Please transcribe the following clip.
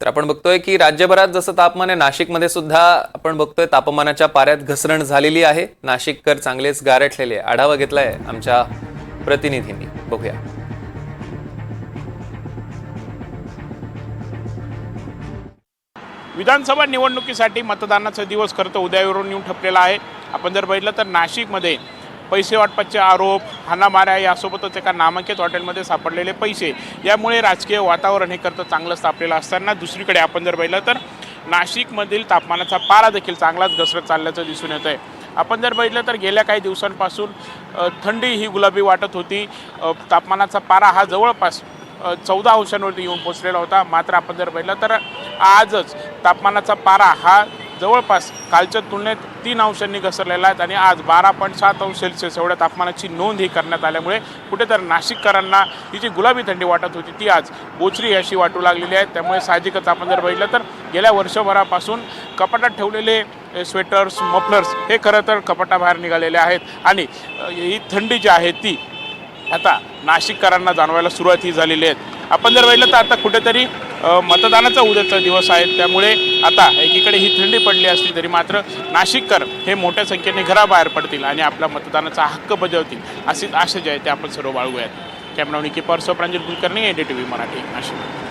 तर आपण बघतोय की राज्यभरात जसं तापमान आहे नाशिकमध्ये सुद्धा आपण बघतोय तापमानाच्या पाऱ्यात घसरण झालेली आहे. नाशिककर चांगलेच गारठलेले आढावा घेतलाय आमच्या प्रतिनिधींनी. बघूया. विधानसभा निवडणुकीसाठी मतदानाचा दिवस खरं तर उद्यावरून येऊन ठपलेला आहे. आपण जर बघितलं तर नाशिकमध्ये पैसे वाटपाचे आरोप हाणामाऱ्या यासोबतच एका नामांकित हॉटेलमध्ये सापडलेले पैसे. यामुळे राजकीय वातावरण हे करतं चांगलं तापलेलं असताना दुसरीकडे आपण जर बघितलं तर नाशिकमधील तापमानाचा पारा देखील चांगलाच घसरत चालल्याचं दिसून येत आहे आपण जर बघितलं तर गेल्या काही दिवसांपासून थंडी ही गुलाबी वाटत होती. तापमानाचा पारा हा जवळपास चौदा अंशांवरती येऊन पोचलेला होता. मात्र आपण जर बघितलं तर आजच तापमानाचा पारा हा जवळपास कालच्या तुलनेत तीन अंशांनी घसरलेला आहेत आणि आज बारा पॉईंट सात अंश सेल्सिअस एवढ्या तापमानाची नोंद ही करण्यात आल्यामुळे कुठेतरी नाशिककरांना ही जी गुलाबी थंडी वाटत होती ती आज बोचरी अशी वाटू लागलेली आहे. त्यामुळे साहजिकच आपण जर बघितलं तर गेल्या वर्षभरापासून कपाटात ठेवलेले स्वेटर्स मफलर्स हे खरं तर कपाटाबाहेर निघालेले आहेत आणि ही थंडी जी आहे ती आता नाशिककरांना जाणवायला सुरुवात ही झालेली आहे. आपण जर पाहिलं तर आता कुठेतरी मतदानाचा उद्याचा दिवस आहे. त्यामुळे आता एकीकडे ही थंडी पडली असली तरी मात्र नाशिककर हे मोठ्या संख्येने घराबाहेर पडतील आणि आपला मतदानाचा हक्क बजावतील अशीच आशा जी आहे ते आपण सर्व बाळगूयात. कॅमेरावणी किपर Pranjal Kulkarni N D T V Marathi Nashik.